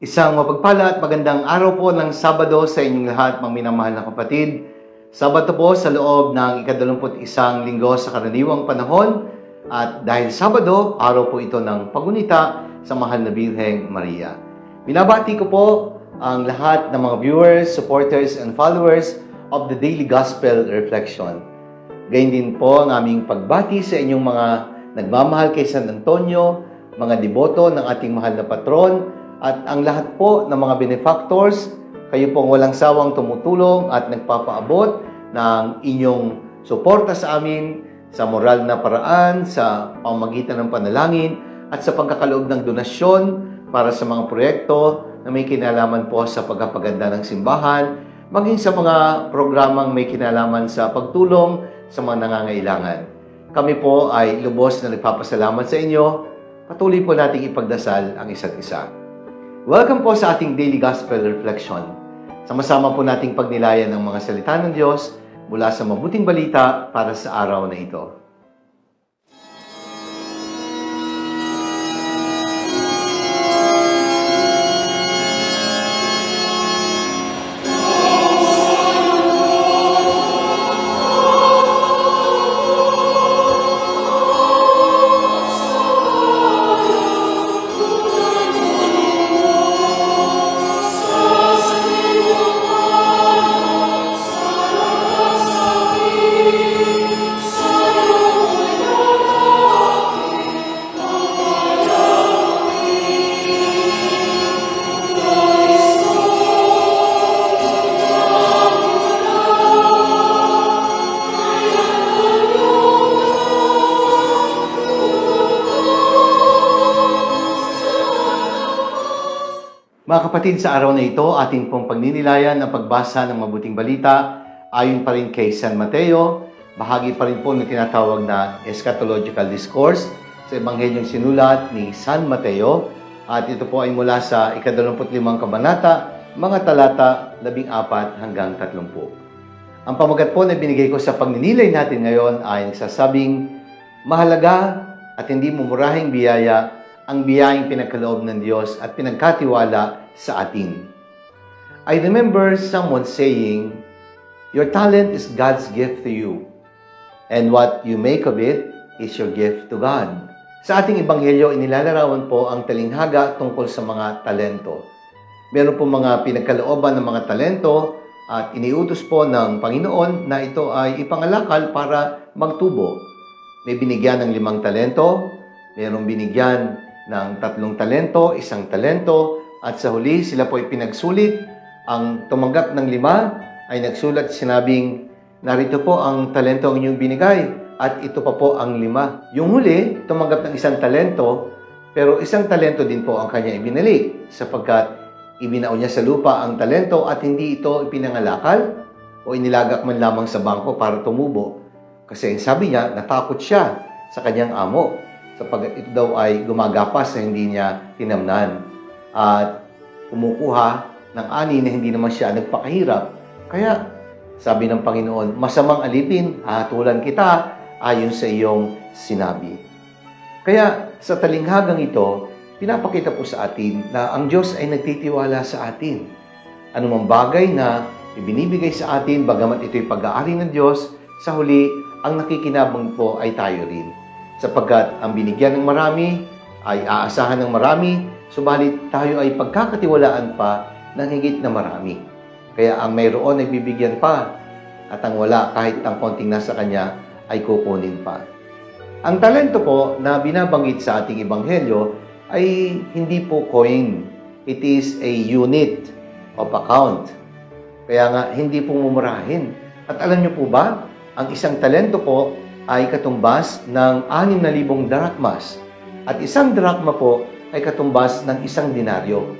Isang mapagpala at magandang araw po ng Sabado sa inyong lahat, mga minamahal na kapatid. Sabado po sa loob ng ikadalumput isang linggo sa karaniwang panahon at dahil Sabado, araw po ito ng pagunita sa mahal na Birheng Maria. Binabati ko po ang lahat ng mga viewers, supporters, and followers of the Daily Gospel Reflection. Gayun din po ang aming pagbati sa inyong mga nagmamahal kay San Antonio, mga deboto ng ating mahal na patron, at ang lahat po ng mga benefactors, kayo pong walang sawang tumutulong at nagpapaabot ng inyong suporta sa amin sa moral na paraan, sa pamagitan ng panalangin, at sa pagkakaloob ng donasyon para sa mga proyekto na may kinalaman po sa pagpapaganda ng simbahan, maging sa mga programang may kinalaman sa pagtulong sa mga nangangailangan. Kami po ay lubos na nagpapasalamat sa inyo. Patuloy po nating ipagdasal ang isa't isa. Welcome po sa ating Daily Gospel Reflection. Sama-sama po nating pagnilayan ang mga salita ng Diyos mula sa mabuting balita para sa araw na ito. Mga kapatid, sa araw na ito, ating pong pagninilayan ang pagbasa ng mabuting balita ayon pa rin kay San Mateo, bahagi pa rin po ng tinatawag na eschatological discourse sa Ebanghelyong sinulat ni San Mateo at ito po ay mula sa ikadalamputlimang kabanata, mga talata 14 hanggang 30. Ang pamagat po na binigay ko sa pagninilay natin ngayon ay nagsasabing mahalaga at hindi mumurahing biyaya ang biyayang pinagkaloob ng Diyos at pinagkatiwala sa atin. I remember someone saying, Your talent is God's gift to you, and what you make of it is your gift to God. Sa ating ebanghelyo, inilalarawan po ang talinghaga tungkol sa mga talento. Meron po mga pinagkalooban ng mga talento at iniutos po ng Panginoon na ito ay ipangalakal para magtubo. May binigyan ng limang talento, mayroong binigyan ng tatlong talento, isang talento, at sa huli sila po ay pinagsulit. Ang tumanggap ng lima ay nagsulat sinabing, narito po ang talento ang inyong binigay at ito pa po ang lima. Yung huli, tumanggap ng isang talento, pero isang talento din po ang kanya ibinalik sapagkat ibinao niya sa lupa ang talento at hindi ito ipinangalakal o inilagak man lamang sa bangko para tumubo. Kasi sabi niya, natakot siya sa kanyang amo sapagkat ito daw ay gumagapas na hindi niya tinamnan at kumukuha ng ani na hindi naman siya nagpakahirap. Kaya sabi ng Panginoon, masamang alipin, hatulan kita ayon sa iyong sinabi. Kaya sa talinghagang ito, pinapakita po sa atin na ang Diyos ay nagtitiwala sa atin. Anumang bagay na ibinibigay sa atin, bagamat ito'y pag-aari ng Diyos, sa huli, ang nakikinabang po ay tayo rin sapagkat ang binigyan ng marami ay aasahan ng marami, subalit tayo ay pagkakatiwalaan pa ng higit na marami. Kaya ang mayroon ay bibigyan pa at ang wala kahit ang konting nasa kanya ay kukunin pa. Ang talento po na binabanggit sa ating ebanghelyo ay hindi po coin. It is a unit of account. Kaya nga, hindi po mumurahin. At alam niyo po ba, ang isang talento po ay katumbas ng 6,000 drachmas at isang drachma po ay katumbas ng isang dinaryo.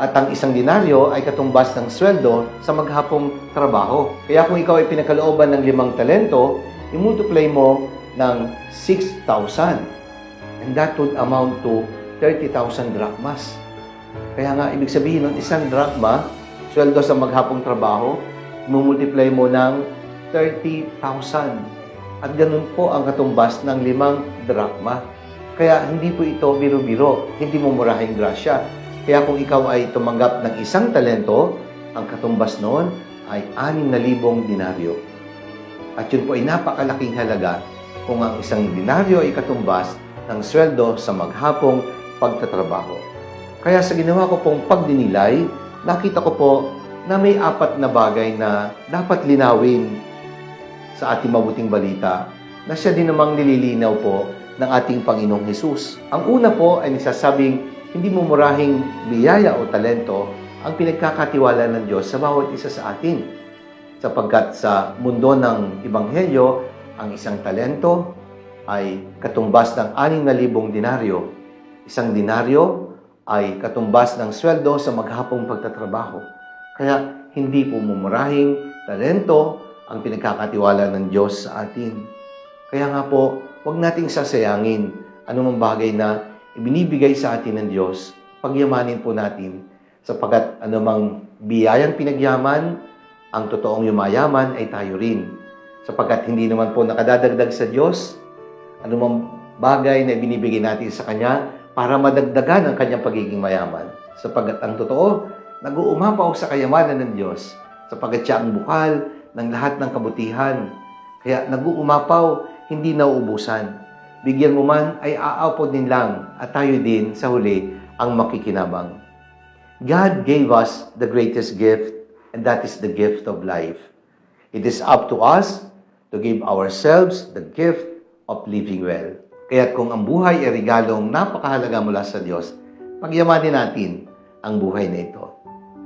At ang isang dinaryo ay katumbas ng sweldo sa maghapong trabaho. Kaya kung ikaw ay pinakalooban ng limang talento, i-multiply mo ng 6,000. And that would amount to 30,000 drachmas. Kaya nga, ibig sabihin ng isang drachma, sweldo sa maghapong trabaho, i-multiply mo ng 30,000. At ganun po ang katumbas ng limang drachma. Kaya hindi po ito biro-biro, hindi mo murahing grasya. Kaya kung ikaw ay tumanggap ng isang talento, ang katumbas noon ay anim na libong dinaryo. At yun po ay napakalaking halaga kung ang isang dinaryo ay katumbas ng sweldo sa maghapong pagtatrabaho. Kaya sa ginawa ko pong pagdinilay, nakita ko po na may apat na bagay na dapat linawin sa ating mabuting balita na siya din namang nililinaw po ng ating Panginoong Hesus. Ang una po ay nasasabing hindi mo murahing biyaya o talento ang pinagkakatiwala ng Diyos sa bawat isa sa atin. Sapagkat sa mundo ng Ebanghelyo, ang isang talento ay katumbas ng 6,000 dinaryo. Isang dinaryo ay katumbas ng sweldo sa maghapong pagtatrabaho. Kaya hindi po mumurahing talento ang pinagkakatiwala ng Diyos sa atin. Kaya nga po, huwag nating sasayangin anumang bagay na ibinibigay sa atin ng Diyos, pagyamanin po natin sapagkat anumang biyayang pinagyaman, ang totoong yumayaman ay tayo rin. Sapagkat hindi naman po nakadadagdag sa Diyos, anumang bagay na ibinibigay natin sa Kanya para madagdagan ang Kanyang pagiging mayaman. Sapagkat ang totoo, nag-uumapaw sa kayamanan ng Diyos sapagkat siya ang bukal ng lahat ng kabutihan. Kaya nag-uumapaw, hindi nauubusan. Bigyan mo man ay aapod din lang at tayo din sa huli ang makikinabang. God gave us the greatest gift and that is the gift of life. It is up to us to give ourselves the gift of living well. Kaya kung ang buhay ay regalong napakahalaga mula sa Diyos, pagyamanin natin ang buhay na ito.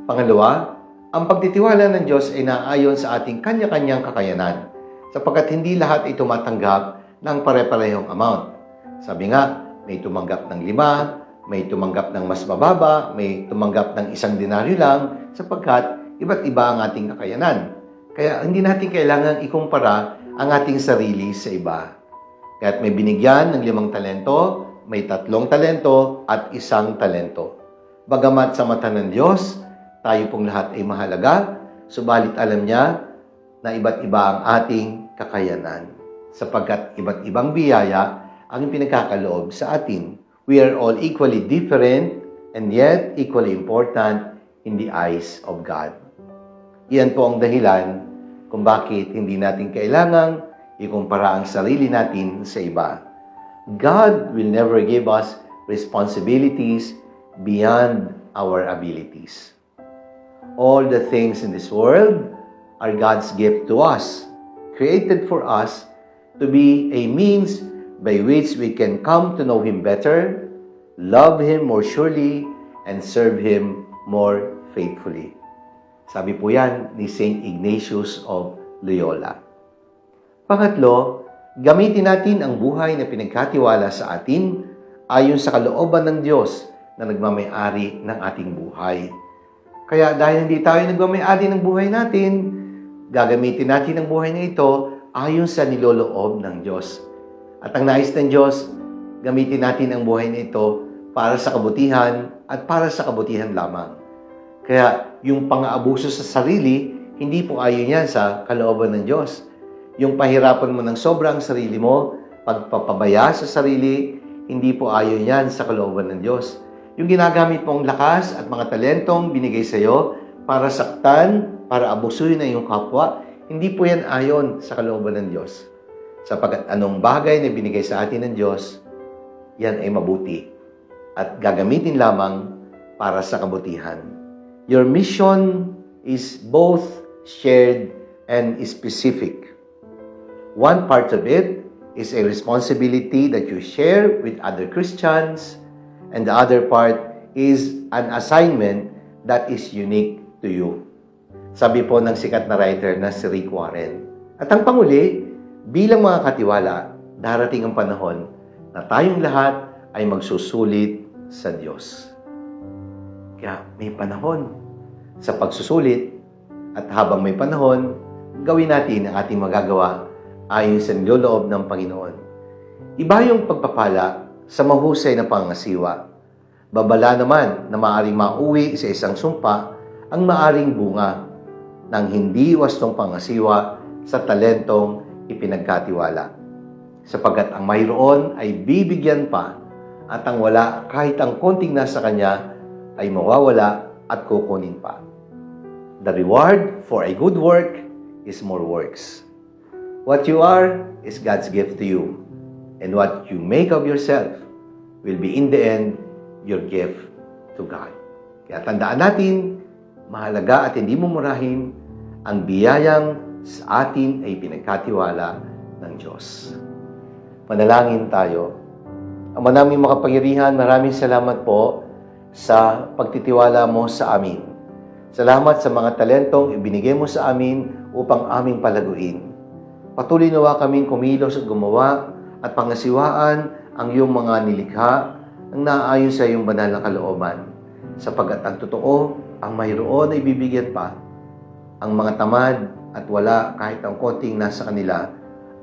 Pangalawa, ang pagtitiwala ng Diyos ay naayon sa ating kanya-kanyang kakayanan sapagkat hindi lahat ay tumatanggap ng pare-parehong amount. Sabi nga, may tumanggap ng lima, may tumanggap ng mas mababa, may tumanggap ng isang dinaryo lang sapagkat iba't iba ang ating kakayanan. Kaya hindi natin kailangan ikumpara ang ating sarili sa iba. Kaya't may binigyan ng limang talento, may tatlong talento at isang talento. Bagamat sa mata ng Diyos, tayo pong lahat ay mahalaga, subalit alam niya na iba't iba ang ating kakayanan. Sapagkat iba't ibang biyaya ang pinagkakaloob sa atin. We are all equally different and yet equally important in the eyes of God. Iyan po ang dahilan kung bakit hindi natin kailangang ikumpara ang sarili natin sa iba. God will never give us responsibilities beyond our abilities. All the things in this world are God's gift to us, created for us to be a means by which we can come to know Him better, love Him more surely, and serve Him more faithfully. Sabi po yan ni St. Ignatius of Loyola. Pangatlo, gamitin natin ang buhay na pinagkatiwala sa atin ayon sa kalooban ng Diyos na nagmamayari ng ating buhay. Kaya dahil hindi tayo nagmamayari ng buhay natin, gagamitin natin ang buhay na ito ayon sa niloloob ng Diyos. At ang nais ng Diyos, gamitin natin ang buhay na ito para sa kabutihan at para sa kabutihan lamang. Kaya yung pang-aabuso sa sarili, hindi po ayon yan sa kalooban ng Diyos. Yung pahirapan mo ng sobrang sarili mo, pagpapabaya sa sarili, hindi po ayon yan sa kalooban ng Diyos. Yung ginagamit mong lakas at mga talentong binigay sa iyo para saktan, para abusuhin na iyong kapwa, hindi po yan ayon sa kalooban ng Diyos. Sapagkat anong bagay na binigay sa atin ng Diyos, yan ay mabuti at gagamitin lamang para sa kabutihan. Your mission is both shared and specific. One part of it is a responsibility that you share with other Christians, and the other part is an assignment that is unique to you. Sabi po ng sikat na writer na si Rick Warren. At ang panguli, bilang mga katiwala, darating ang panahon na tayong lahat ay magsusulit sa Diyos. Kaya may panahon sa pagsusulit at habang may panahon, gawin natin ang ating magagawa ayon sa niloloob ng Panginoon. Iba yung pagpapala sa mahusay na pangasiwa. Babala naman na maaring mauwi sa isang sumpa ang maaring bunga ng hindi wastong pangasiwa sa talentong ipinagkatiwala. Sapagkat ang mayroon ay bibigyan pa at ang wala kahit ang konting nasa kanya ay mawawala at kukunin pa. The reward for a good work is more works. What you are is God's gift to you. And what you make of yourself will be in the end your gift to God. Kaya tandaan natin, mahalaga at hindi mumurahin ang biyayang sa atin ay pinagkatiwala ng Diyos. Manalangin tayo. Ama naming makapangyarihan, maraming salamat po sa pagtitiwala mo sa amin. Salamat sa mga talentong ibinigay mo sa amin upang aming palaguin. Patuloy nawa kaming kumilos at gumawa at pangasiwaan ang iyong mga nilikha ang naaayon sa iyong banal na kalooban. Sapagat ang totoo, ang mayroon ay bibigyan pa. Ang mga tamad at wala kahit ang konting nasa kanila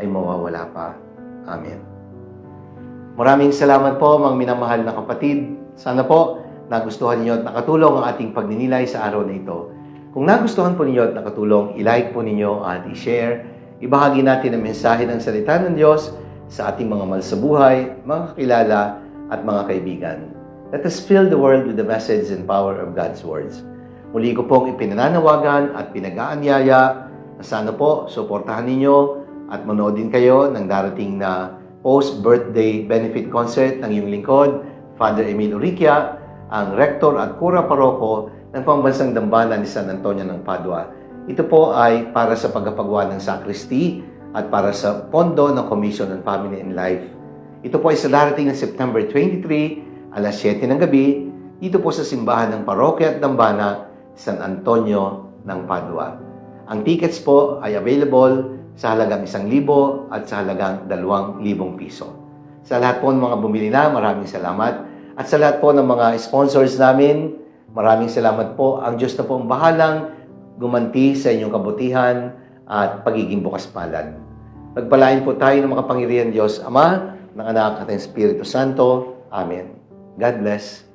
ay mawawala pa. Amen. Maraming salamat po mga minamahal na kapatid. Sana po nagustuhan ninyo at nakatulong ang ating pagninilay sa araw na ito. Kung nagustuhan po ninyo at nakatulong, i-like po ninyo at i-share. Ibahagi natin ang mensahe ng salita ng Diyos sa ating mga mahal sa buhay, mga kakilala at mga kaibigan. Let us fill the world with the message and power of God's words. Muli ko pong ipinananawagan at pinag-aanyaya na sana po suportahan ninyo at manood din kayo ng darating na post-birthday benefit concert ng iyong lingkod, Father Emil Uriquia, ang rektor at kura paroko ng pambansang dambana ni San Antonio ng Padua. Ito po ay para sa pagkapagawa ng sakristi at para sa pondo ng Commission on Family and Life. Ito po ay sa darating ng September 23, alas 7 ng gabi, dito po sa simbahan ng parokya at dambana, San Antonio ng Padua. Ang tickets po ay available sa halagang 1,000 at sa halagang 2,000 piso. Sa lahat po ng mga bumili na, maraming salamat. At sa lahat po ng mga sponsors namin, maraming salamat po. Ang Diyos na po ang bahalang gumanti sa inyong kabutihan at pagiging bukas palad. Pagpalain po tayo ng makapangyarihan Diyos Ama, ng Anak at ng Espiritu Santo. Amen. God bless.